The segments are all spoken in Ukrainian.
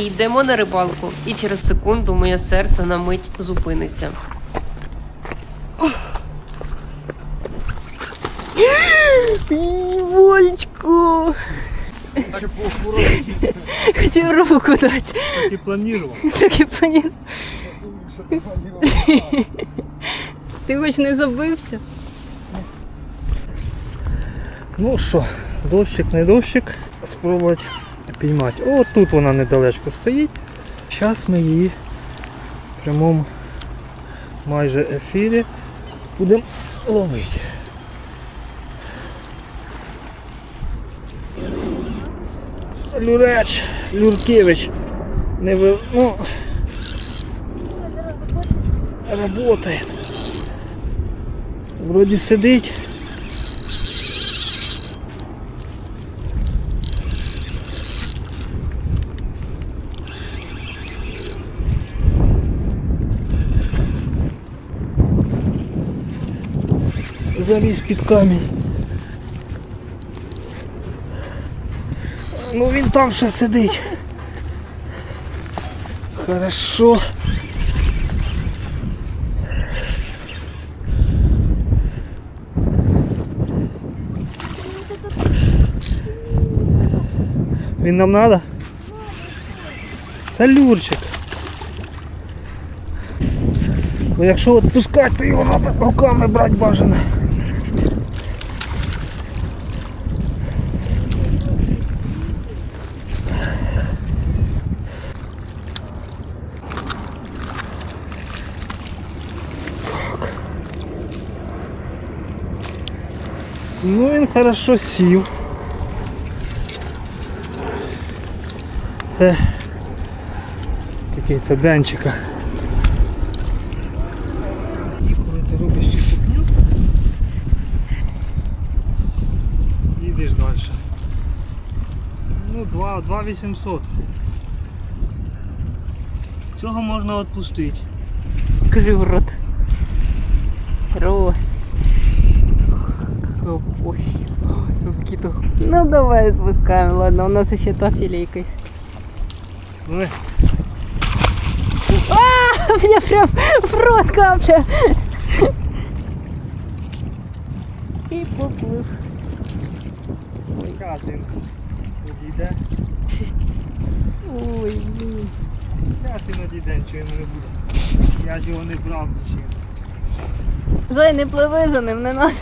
І йдемо на рибалку, і через секунду моє серце на мить зупиниться. Вольчку! Хотів руку дати. Так и планировал. Так і планів. Ти хоч не забився? Ну що, дощик, не дощик, спробувати піймати. О, тут вона недалечко стоїть. Зараз ми її в прямому майже ефірі будемо ловити. Люреч, Люркевич. Не ви... ну, работає. Вроді сидить. заліз під камінь. Ну він там ще сидить. Хорошо. Він нам надо? Це люрчик. Ну, якщо відпускати, то його треба руками брати бажано. Ну він хорошо сів. Це такий це денчика. І коли ти робиш чепухню, їдеш далі. Ну, 2, 2800. Цього можна відпустити. Клюрот. Рос. Какой. Какие-то... Ну давай отпускаем, ладно, у нас еще та филейка. Ну, А, у меня прям в рот капля. И поплыл. Зараз він підійде. Ой, блин. Зараз він одійде, нічого йому не буде. Я ж його не брав нічим. Зай, не пливи за ним, не надо.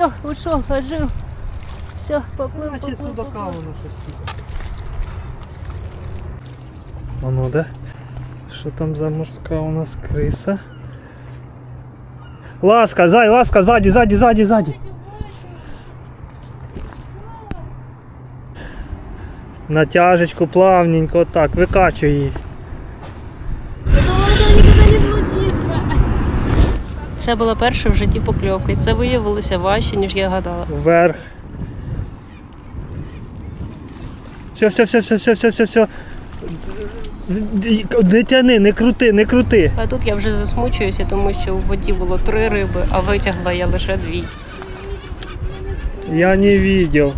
Все, ушел, ожил. Все, поплыл, Значить поплыл, судака поплыл. воно щось типу. Воно, да? Що там за морська у нас криса? Ласка, зай, ласка, ззаді, ззаді, ззаді, ззаді. Натяжечку плавненько, так, викачуй її. Це була перша в житті покльовка, і це виявилося важче, ніж я гадала. Вверх. Все, все, все, все, все, все, все, все. Не тяни, не крути, не крути. А тут я вже засмучуюся, тому що у воді було три риби, а витягла я лише дві. Я не видел.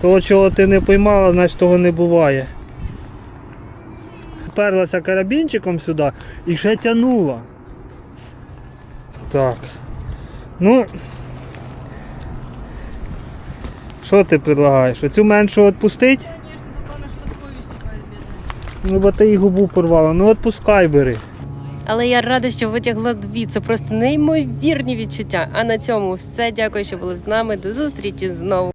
Того, чого ти не поймала, значить того не буває. Перлася карабінчиком сюди і ще тянула. Так. Ну. Що ти предлагаєш? Оцю меншу відпустить? Ну, бо ти її губу порвала. Ну відпускай бери. Але я рада, що витягла дві. Це просто неймовірні відчуття. А на цьому все. Дякую, що були з нами. До зустрічі знову.